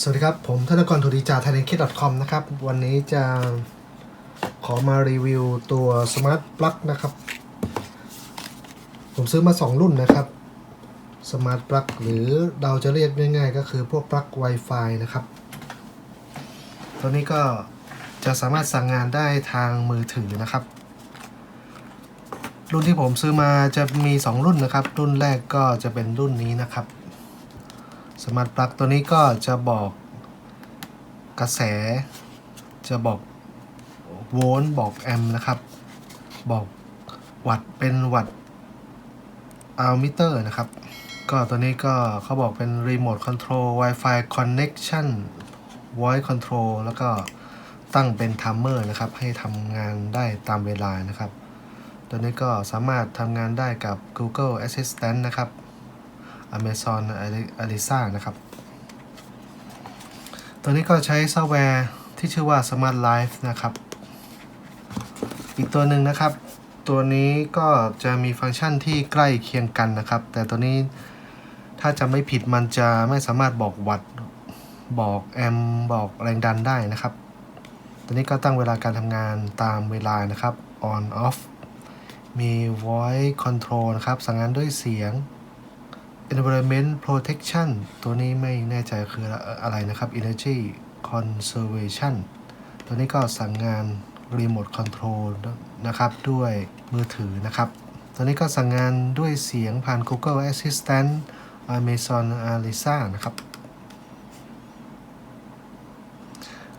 สวัสดีครับ ผมธนกรธุริจา t h a i l a n d k i t c o m นะครับ วันนี้จะขอมารีวิวตัว Smart Plug นะครับ ผมซื้อมา 2 รุ่นนะครับ Smart Plug หรือเราจะเรียกง่ายๆ ก็คือพวกปลั๊ก Wi-Fi นะครับ ตัวนี้ก็จะสามารถสั่งงานได้ทางมือถือนะครับ รุ่นที่ผมซื้อมาจะมี 2 รุ่นนะครับ รุ่นแรกก็จะเป็นรุ่นนี้นะครับ สมาร์ทปลั๊กตัวนี้ก็จะบอกกระแส จะบอกโวลต์บอกแอมป์นะครับ บอกวัตต์เป็นวัตต์อัลมิเตอร์นะครับ ก็ตัวนี้ก็เขาบอกเป็น Remote Control Wi-Fi Connection Voice Control แล้วก็ตั้งเป็นทัมเมอร์นะครับ ให้ทำงานได้ตามเวลานะครับ ตัวนี้ก็สามารถทำงานได้กับ Google Assistant นะครับ Amazon Alexa นะครับ ตัวนี้ก็ใช้ซอฟต์แวร์ที่ชื่อว่า Smart Life นะครับ อีกตัวหนึ่งนะครับ ตัวนี้ก็จะมีฟังก์ชันที่ใกล้เคียงกันนะครับ แต่ตัวนี้ถ้าจะไม่ผิดมันจะไม่สามารถบอกวัตต์บอกแอมบอกแรงดันได้นะครับ ตัวนี้ก็ตั้งเวลาการทำงานตามเวลานะครับ on off มี voice control นะครับ สั่งงานด้วยเสียง environment protection ตัวนี้ไม่แน่ใจคืออะไรนะครับ energy conservation ตัวนี้ก็สั่งงาน remote control นะครับ ด้วยมือถือนะครับ ตัวนี้ก็สั่งงานด้วยเสียงผ่าน Google Assistant Amazon Alexa นะครับ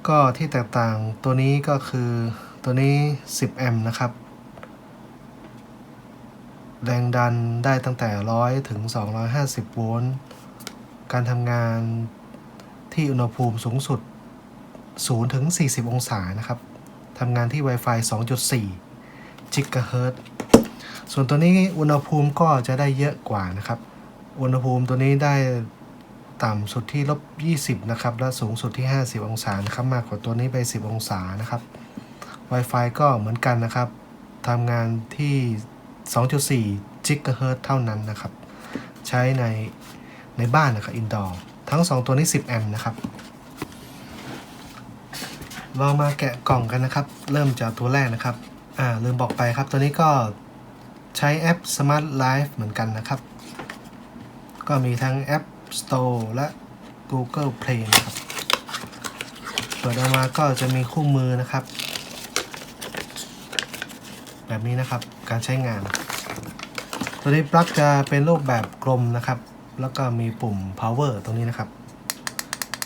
ก็ที่แตกต่างตัวนี้ก็คือตัวนี้ 10 แอมป์นะครับ แรงดันได้ตั้งแต่ 100 ถึง 250 โวลต์ การทำงานที่อุณหภูมิสูงสุด 0 ถึง 40 องศานะครับ ทำงานที่ Wi-Fi 2.4 GHz ส่วนตัวนี้อุณหภูมิก็จะได้เยอะกว่านะครับ อุณหภูมิตัวนี้ได้ต่ำสุดที่ลบ 20 นะครับ และสูงสุดที่ 50 องศานะครับ มากกว่าตัวนี้ไป 10 องศานะครับ Wi-Fi ก็เหมือนกันนะครับ ทำงานที่ 2.4 GHz เท่านั้นนะครับ ใช้ในในบ้านนะครับ indoor ทั้ง 2 ตัวนี้ 10 แอมป์นะครับ เรามาแกะกล่องกันนะครับ เริ่มจากตัวแรกนะครับ อ่าลืมบอกไปครับ ตัวนี้ก็ใช้แอป Smart Life เหมือนกันนะครับ ก็มีทั้งแอป Store และ Google Play นะครับ เปิดออกมาก็จะมีคู่มือนะครับ แบบนี้นะครับ การใช้งาน ตัวนี้ปลั๊กจะเป็นรูปแบบกลมนะครับ แล้วก็มีปุ่ม power ตรงนี้นะครับ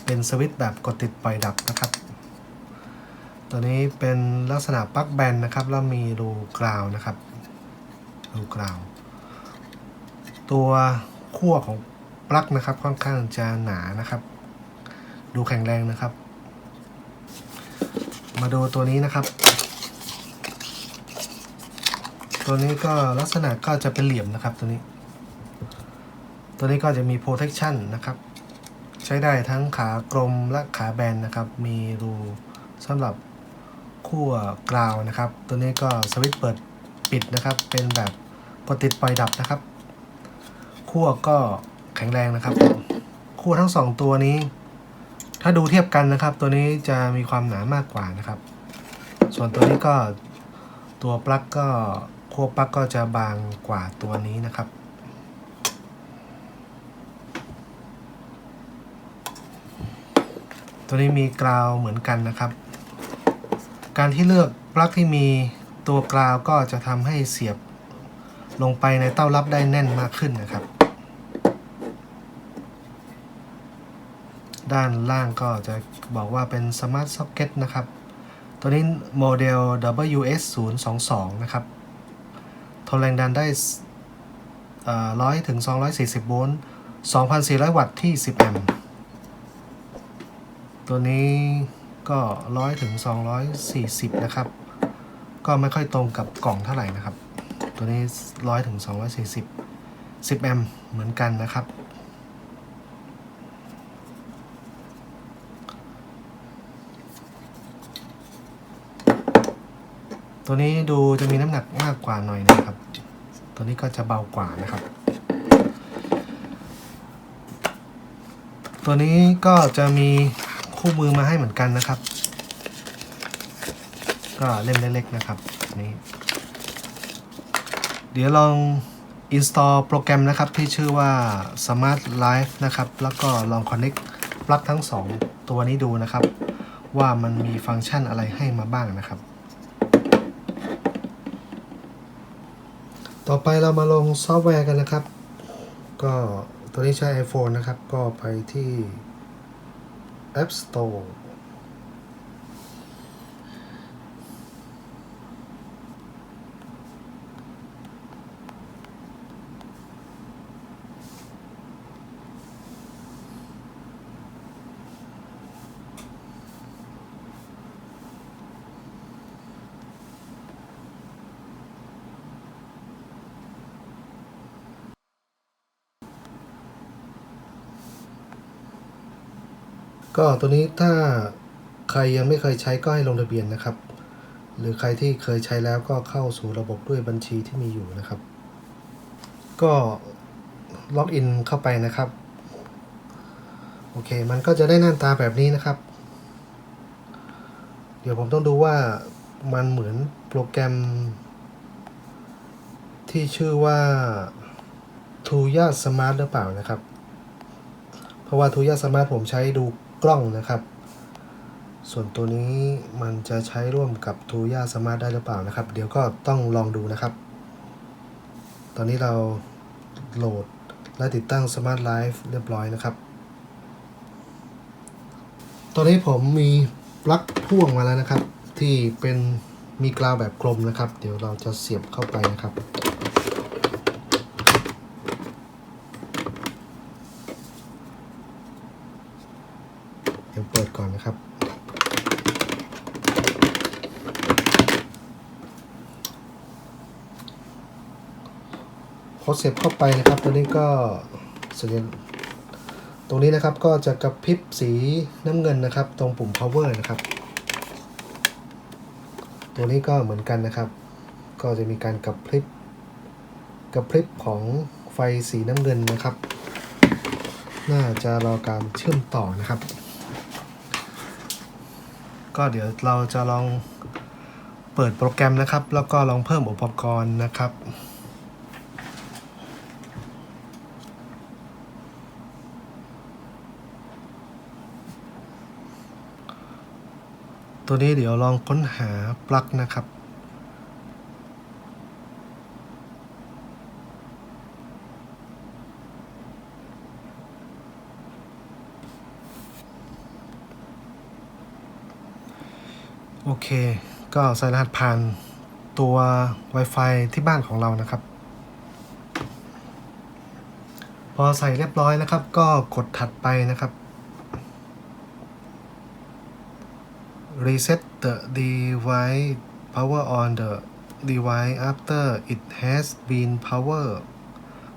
เป็นสวิตช์แบบกดติดปล่อยดับนะครับ ตัวนี้เป็นลักษณะปลั๊กแบนนะครับแล้วมีรูกราวนะครับรูกราว ตัวขั้วของปลั๊กนะครับค่อนข้างจะหนานะครับ ดูแข็งแรงนะครับ มาดูตัวนี้นะครับ ตัวนี้ก็ลักษณะก็จะเป็นเหลี่ยมนะครับตัวนี้ ตัวนี้ก็จะมี protection นะครับ ใช้ได้ทั้งขากลมและขาแบนนะครับ มีรูสำหรับขั้วกราวนะครับ ตัวนี้ก็สวิตช์เปิดปิดนะครับ เป็นแบบกดติดปล่อยดับนะครับขั้วก็แข็งแรงนะครับขั้วทั้งสองตัวนี้ ถ้าดูเทียบกันนะครับ ตัวนี้จะมีความหนามากกว่านะครับ ส่วนตัวนี้ก็ตัวปลั๊กก็ ขั้วปลั๊กก็จะบางกว่าตัวนี้นะครับ ตัวนี้มีกราวเหมือนกันนะครับ การที่เลือกปลั๊กที่มีตัวกราวก็จะทำให้เสียบลงไปในเต้ารับได้แน่นมากขึ้นนะครับ ด้านล่างก็จะบอกว่าเป็น Smart Socket นะครับ ตัวนี้โมเดล WS022 นะครับ นแรงดันได้ร้อยถึง240โวลต์2,400วัตต์ที่10แอมป์ตัวนี้ก็ร้อยถึง240นะครับ ก็ไม่ค่อยตรงกับกล่องเท่าไหร่นะครับ ตัวนี้ร้อยถึง240 10แอมป์เหมือนกันนะครับ ตัวนี้ดูจะมีน้ำหนักมากกว่าหน่อยนะครับ ตัวนี้ก็จะเบากว่านะครับ ตัวนี้ก็จะมีคู่มือมาให้เหมือนกันนะครับ ก็เล่มเล็กๆนะครับนี่เดี๋ยวลอง install โปรแกรมนะครับที่ชื่อว่า Smart Life นะครับ แล้วก็ลอง connect ปลั๊กทั้ง 2 ตัวนี้ดูนะครับ ว่ามันมีฟังก์ชันอะไรให้มาบ้างนะครับ ต่อไปเรามาลงซอฟต์แวร์กันนะครับ ก็ตัวนี้ใช้ iPhone นะครับ ก็ไปที่ App Store ก็ตัวนี้ถ้าใครยังไม่เคยใช้ก็ให้ลงทะเบียนนะครับ หรือใครที่เคยใช้แล้วก็เข้าสู่ระบบด้วยบัญชีที่มีอยู่นะครับ ก็ล็อกอินเข้าไปนะครับ โอเค มันก็จะได้หน้าตาแบบนี้นะครับ เดี๋ยวผมต้องดูว่ามันเหมือนโปรแกรม ที่ชื่อว่า t u y a Smart หรือเปล่านะครับ เพราะว่า t u y a Smart ผมใช้ดู กล้องนะครับ ส่วนตัวนี้มันจะใช้ร่วมกับ t u y a Smart ได้หรือเปล่านะครับ เดี๋ยวก็ต้องลองดูนะครับ ตอนนี้เราโหลดและติดตั้ง Smart Life เรียบร้อยนะครับ ตอนนี้ผมมีปลั๊กพ่วงมาแล้วนะครับ ที่เป็นมีกราวแบบกลมนะครับ เดี๋ยวเราจะเสียบเข้าไปนะครับ เดี๋ยวเปิดก่อ นะครับพอเสียบเข้าไปนะครับตัวนี้ก็สัญญาณตรงนี้นะครับก็จะกระพริบสีน้ำเงินนะครับ ตรงปุ่ม power นะครับ ตัวนี้ก็เหมือนกันนะครับ ก็จะมีการกระพริบกระพริบของไฟสีน้ำเงินนะครับ น่าจะรอการเชื่อมต่อนะครับ ก็เดี๋ยวเราจะลองเปิดโปรแกรมนะครับ แล้วก็ลองเพิ่มอุปกรณ์นะครับตัวนี้เดี๋ยวลองค้นหาปลั๊กนะครับ โอเค ก็ใส่รหัสผ่านตัว Wi-Fi ที่บ้านของเรานะครับ พอใส่เรียบร้อยนะครับ ก็กดถัดไปนะครับ reset the device power on the device after it has been power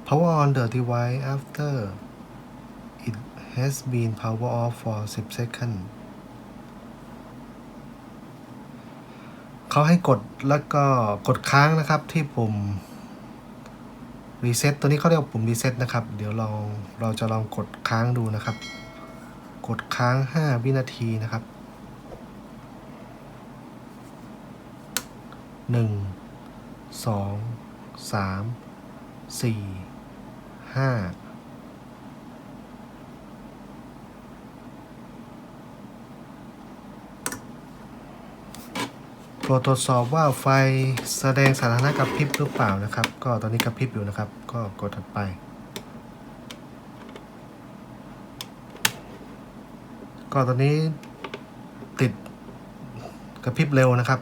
power on the device after it has been power off for 10 seconds เขาให้กดแล้วก็กดค้างนะครับที่ปุ่มรีเซ็ตตัวนี้เขาเรียกปุ่มรีเซ็ตนะครับ เดี๋ยวเราเราจะลองกดค้างดูนะครับ กดค้าง 5 วินาทีนะครับ 1 2 3 4 5 ตรวจตรวจสอบว่าไฟแสดงสถานะกระพริบหรือเปล่านะครับ ก็ตอนนี้กระพริบอยู่นะครับ ก็กดถัดไป ก็ตอนนี้ติดกระพริบเร็วนะครับ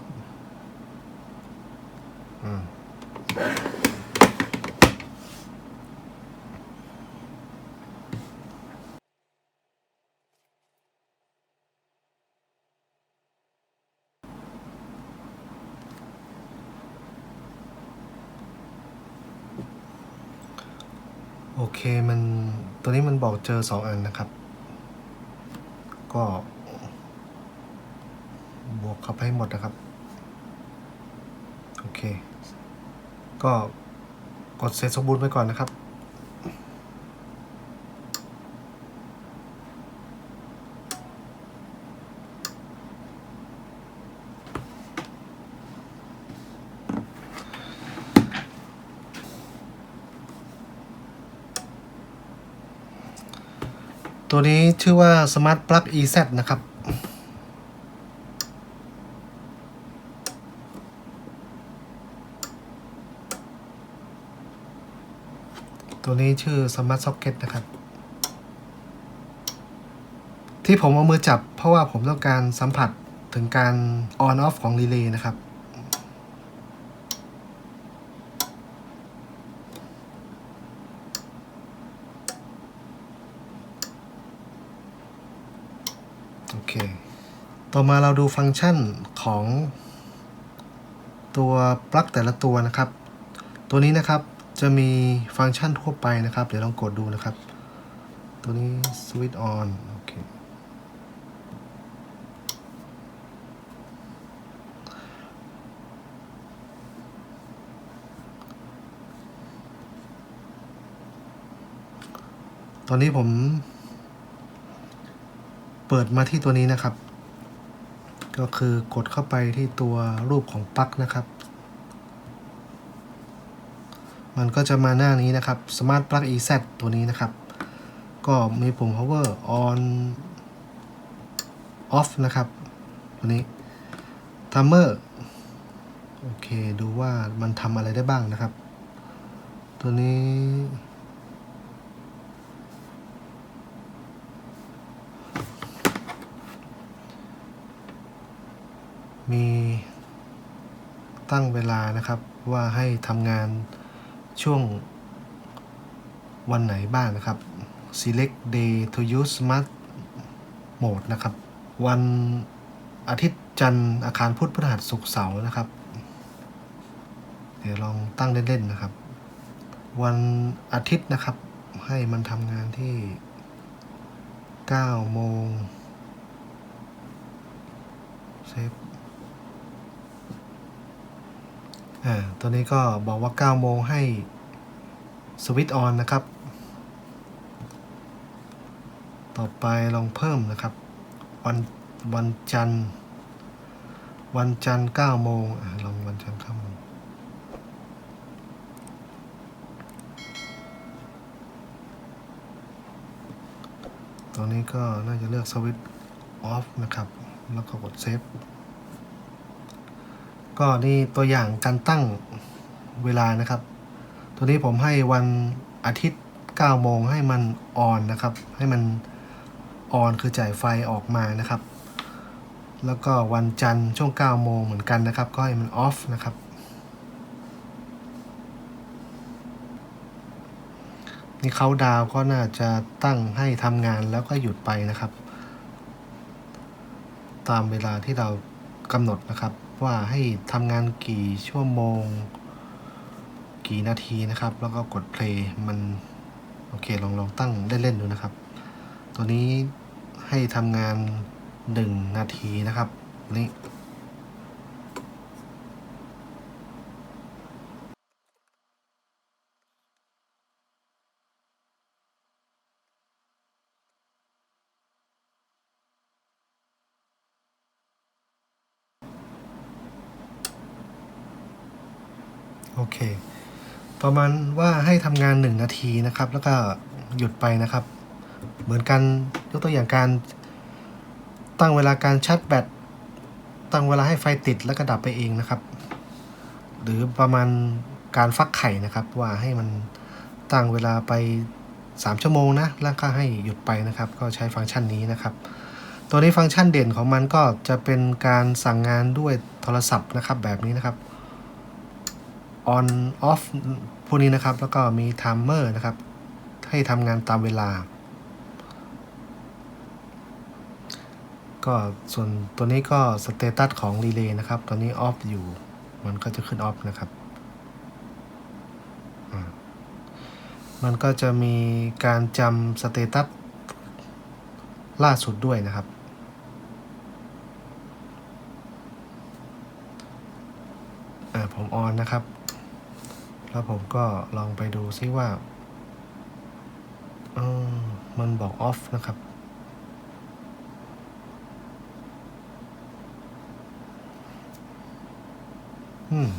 เคมันตัวนี้มันบอกเจอสองอันนะครับ ก็ บวกเข้าไปให้หมดนะครับ โอเค ก็กดเสร็จสมบูรณ์ไปก่อนนะครับ ตัวนี้ชื่อว่า Smart Plug EZ นะครับ ตัวนี้ชื่อ Smart Socket นะครับ ที่ผมเอามือจับเพราะว่าผมต้องการสัมผัสถึงการ on off ของรีเลย์นะครับ โอเค ต่อมาเราดูฟังก์ชันของตัวปลั๊กแต่ละตัวนะครับ ตัวนี้นะครับจะมีฟังก์ชันทั่วไปนะครับ เดี๋ยวลองกดดูนะครับ ตัวนี้ switch on โอเคตอนนี้ผม เปิดมาที่ตัวนี้นะครับ ก็คือกดเข้าไปที่ตัวรูปของปลั๊กนะครับ มันก็จะมาหน้านี้นะครับ Smart Plug EZ ตัวนี้นะครับ ก็มีปุ่ม power on off นะครับ ตัวนี้ timer โอเค ดูว่ามันทำอะไรได้บ้างนะครับ ตัวนี้ มีตั้งเวลานะครับว่าให้ทำงานช่วงวันไหนบ้างนะครับ select day to use smart mode นะครับ วันอาทิตย์จันทร์อาคารพุธพฤหัสศุกร์เสาร์นะครับ เดี๋ยวลองตั้งเล่นๆนะครับ วันอาทิตย์นะครับ ให้มันทำงานที่9โมงเซฟ อ่าตัวนี้ก็บอกว่า 9 โมงให้สวิตช์ออนนะครับ ต่อไปลองเพิ่มนะครับ วันวันจันทร์ วันจันทร์9โมงอ่าลองวันจันทร์9โมงตัวนี้ก็น่าจะเลือกสวิตช์ออฟนะครับ แล้วก็กดเซฟ ก็นี่ตัวอย่างการตั้งเวลานะครับ ตัวนี้ผมให้วันอาทิตย์9โมงให้มันออนนะครับ ให้มันออนคือจ่ายไฟออกมานะครับ แล้วก็วันจันทร์ช่วง9โมงเหมือนกันนะครับ ก็ให้มันออฟนะครับ นี่เขาดาวก็น่าจะตั้งให้ทำงานแล้วก็หยุดไปนะครับ ตามเวลาที่เรากำหนดนะครับ ว่าให้ทำงานกี่ชั่วโมง กี่นาทีนะครับ แล้วก็กด play มันโอเคลองลองตั้งเล่นๆดูนะครับ ตัวนี้ให้ทำงาน 1 นาทีนะครับนี่ โอเค ประมาณว่าให้ทำงาน 1 นาทีนะครับ แล้วก็หยุดไปนะครับ เหมือนกันยกตัวอย่างการตั้งเวลาการชาร์จแบตตั้งเวลาให้ไฟติดแล้วก็ดับไปเองนะครับ หรือประมาณการฟักไข่นะครับ ว่าให้มันตั้งเวลาไป 3 ชั่วโมงนะแล้วก็ให้หยุดไปนะครับ ก็ใช้ฟังก์ชันนี้นะครับ ตัวนี้ฟังก์ชันเด่นของมันก็จะเป็นการสั่งงานด้วยโทรศัพท์นะครับแบบนี้นะครับ on off พวกนี้นะครับ แล้วก็มี timer นะครับ ให้ทำงานตามเวลา ก็ส่วนตัวนี้ก็สเตตัสของรีเลย์นะครับ ตอนนี้ off อยู่ มันก็จะขึ้น off นะครับ มันก็จะมีการจำสเตตัสล่าสุดด้วยนะครับผมออนนะครับ แล้วผมก็ลองไปดูซิว่าออมันบอก off นะครับ อืม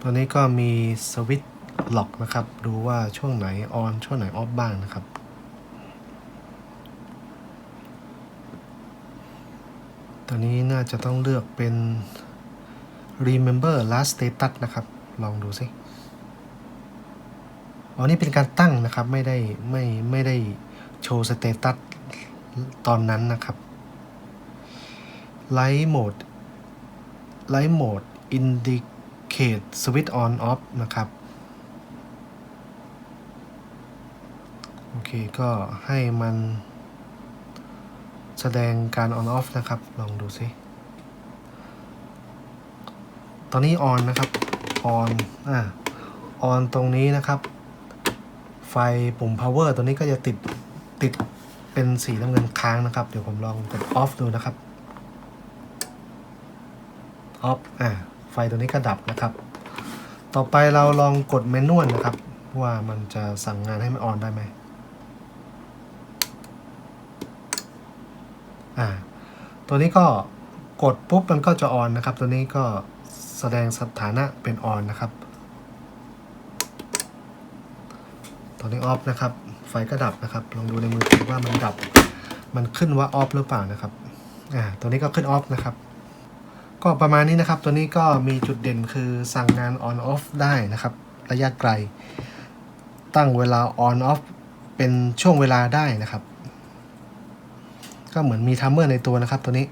ตัวนี้ก็มีสวิตช์ล็อกนะครับ ดูว่าช่วงไหนออนช่วงไหนออฟบ้างนะครับตอนนี้น่าจะต้องเลือกเป็น remember last status นะครับ ลองดูสิอ๋อนี่เป็นการตั้งนะครับ ไม่ได้ไม่ไม่ได้โชว์สเตตัสตอนนั้นนะครับ Light mode Light mode indicate switch on off นะครับ โอเค ก็ให้มันแสดงการ on off นะครับ ลองดูสิ ตอนนี้ on นนะครับ on อ่า on ตรงนี้นะครับ ไฟปุ่ม power ตัวนี้ก็จะติดติดเป็นสีน้ำเงินค้างนะครับ เดี๋ยวผมลองกด off ดูนะครับ off อ่าไฟตัวนี้ก็ดับนะครับ ต่อไปเราลองกดเมนวลนะครับ ว่ามันจะสั่งงานให้มันออนได้ไหมอ่า ตัวนี้ก็ กดปุ๊บมันก็จะออนนะครับ ตัวนี้ก็แสดงสถานะเป็นออนนะครับตอนนี้ออฟนะครับ ไฟก็ดับนะครับ ลองดูในมือถือว่ามันดับ มันขึ้นว่าออฟหรือเปล่านะครับ อ่า ตัวนี้ก็ขึ้นออฟนะครับ ก็ประมาณนี้นะครับ ตัวนี้ก็มีจุดเด่นคือสั่งงาน on off ได้นะครับ ระยะไกล ตั้งเวลา on off เป็นช่วงเวลาได้นะครับ ก็เหมือนมีทัมเมอร์ในตัวนะครับตัวนี้